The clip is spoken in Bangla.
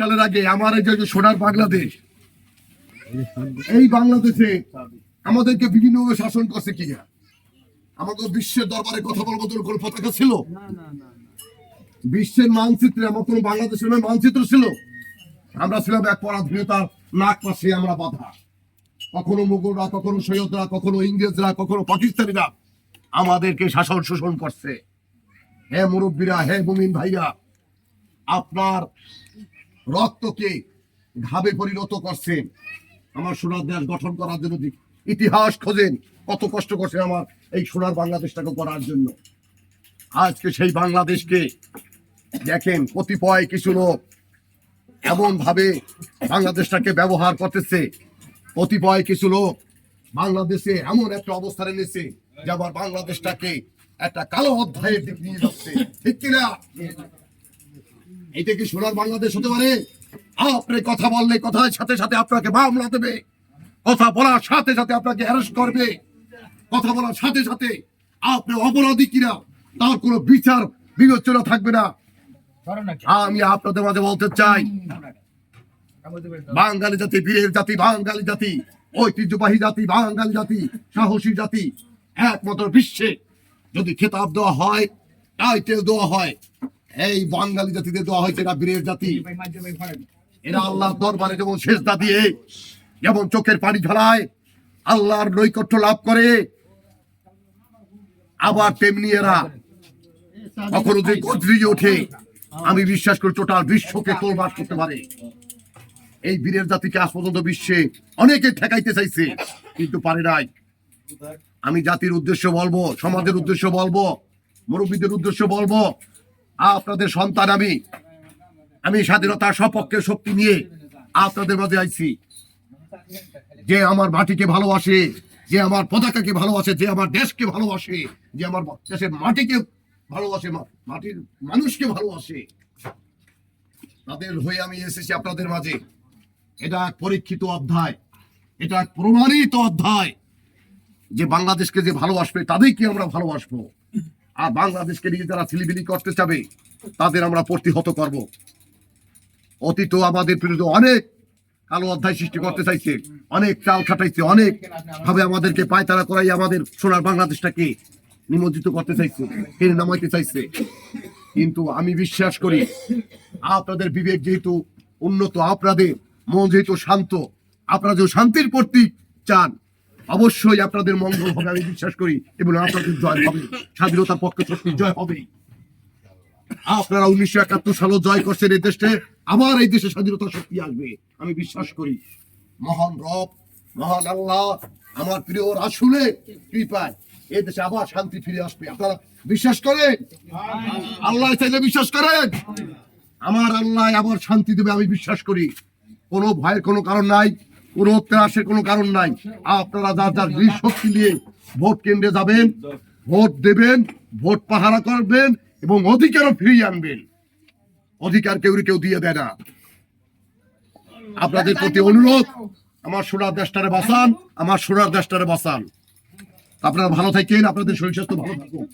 সালের আগে আমার এই যে সোনার বাংলাদেশ, এই বাংলাদেশে আমাদেরকে বিভিন্নভাবে শাসন করছে কি আমাকে বিশ্বের দরবারে কথা বলব তোর কোনো পতাকা ছিল? বিশ্বের মানচিত্রে আমার কোনো বাংলাদেশের মানচিত্র ছিল? আমরা ছিলাম এক পরাধীনতার নাক পাশে আমরা বাধা। কখনো মুঘলরা, কখনো সৈয়দরা, কখনো ইংরেজরা, কখনো পাকিস্তানিরা আমাদেরকে শাসন শোষণ করছে। হে মুরব্বীরা, হে মুমিন ভাইয়া আপনার রক্তকে ঘাবে পরিণত করছেন। আমার সোনার দেশ গঠন করার জন্য ইতিহাস খোঁজেন, কত কষ্ট করছেন আমার এই সোনার বাংলাদেশটাকে করার জন্য। আজকে সেই বাংলাদেশকে দেখেন, কতিপয় কিছু লোক এমন ভাবে বাংলাদেশটাকে ব্যবহার করতেছে। কতিপয় কিছু লোক বাংলাদেশে এমন একটা অবস্থানে এনেছে যে আবার বাংলাদেশটাকে একটা কালো অধ্যায়ের দিক নিয়ে যাচ্ছে। ঠিক কিনা? এটা কি সোনার বাংলাদেশ হতে পারে? আপনি কথা বললে কথার সাথে সাথে আপনাকে মামলা দেবে। কথা বলার সাথে সাথে আপনাকে অ্যারেস্ট করবে। কথা বলার সাথে সাথে আপনি অপরাধী কিনা তার কোনো বিচার বিবেচনা থাকবে না। আমি আপনাদের মাঝে বলতে চাই বাঙালি জাতি বীরের জাতি বাঙালি জাতি ঐতিহ্যবাহী জাতি বাঙালি জাতি সাহসী জাতি একমাত্র বিশ্বে যদি খেতাব দেওয়া হয় টাইটেল দেওয়া হয় এই বাঙালি জাতিতে দেওয়া হয়েছে এরা বীরের জাতি। এরা আল্লাহর দরবারে যেমন শেষদা দিয়ে, যেমন চোখের পানি ঝরায়, আল্লাহর নৈকট্য লাভ করে, আবার তেমনি এরা কখনো যদি গজরিয়ে ওঠে, আমি বিশ্বাস করি টোটাল বিশ্বকে তোলবাস করতে পারে। এই বীরের জাতিকে আজ পর্যন্ত বিশ্বে অনেকে ঠেকাইতে চাইছে, কিন্তু পারে নাই। আমি জাতির উদ্দেশ্য বলব, সমাজের উদ্দেশ্য বলব, মুরব্বীদের উদ্দেশ্য বলব আপনাদের সন্তান আমি। আমি স্বাধীনতার সপক্ষে শক্তি নিয়ে আপনাদের মাঝে আইছি। যে আমার মাটিকে ভালোবাসে, যে আমার পতাকাকে ভালোবাসে, যে আমার দেশকে ভালোবাসে, যে আমার দেশের মাটিকে ভালোবাসে মাটির মানুষকে ভালোবাসে। তাদের হয়ে আমি এসেছি আপনাদের মাঝে। এটা এক পরীক্ষিত অধ্যায়। এটা এক প্রমাণিত অধ্যায়। যে বাংলাদেশকে যে ভালোবাসবে, তাদেরকে আমরা ভালোবাসবো। আর বাংলাদেশকে নিয়ে যারা ছিলিবিলি করতে চাবে, তাদের আমরা প্রতিহত করব। অতীত আমাদের বিরুদ্ধে অনেক কালো অধ্যায় সৃষ্টি করতে চাইছে, অনেক চাল খাটাইছে অনেক ভাবে আমাদেরকে পায়তারা করাই আমাদের সোনার বাংলাদেশটাকে নিমজ্জিত করতে চাইছে টেনে নামাইতে চাইছে। কিন্তু আমি বিশ্বাস করি, আপনাদের বিবেক যেহেতু উন্নত, আপনাদের মন যেহেতু শান্ত, আপনারা যে শান্তির প্রতীক চান অবশ্যই আপনাদের মঙ্গল হবে, আমি বিশ্বাস করি, এবং আপনাদের জয় হবে। স্বাধীনতার পক্ষে শক্তি জয় হবে। আপনারা উনিশশো একাত্তর সালও জয় করছেন এই দেশে, আবার এই দেশে স্বাধীনতা শক্তি আসবে, আমি বিশ্বাস করি। মহান রব, মহান আল্লাহ, আমার প্রিয় রাসুলে কৃপায় এই দেশে আবার শান্তি ফিরে আসবে। আপনারা বিশ্বাস করেন? আল্লাহ চাইলে বিশ্বাস করেন? আমার আল্লাহ আবার শান্তি দেবে, আমি বিশ্বাস করি। কোনো ভয়ের কোনো কারণ নাই। কোনো ত্রাসের কোনো কারণ নাই। আপনারা যার যার নিজ শক্তি নিয়ে ভোট কেন্দ্রে যাবেন, ভোট দেবেন, ভোট পাহারা করবেন এবং অধিকারও ফিরিয়ে আনবেন। অধিকার কেউ কেউ দিয়ে দেয় না। আপনাদের প্রতি অনুরোধ, আমার সোনার দেশটারে বাঁচান, আমার সোনার দেশটারে বাঁচান। আপনারা ভালো থাকেন, আপনাদের শরীর স্বাস্থ্য ভালো থাকুক।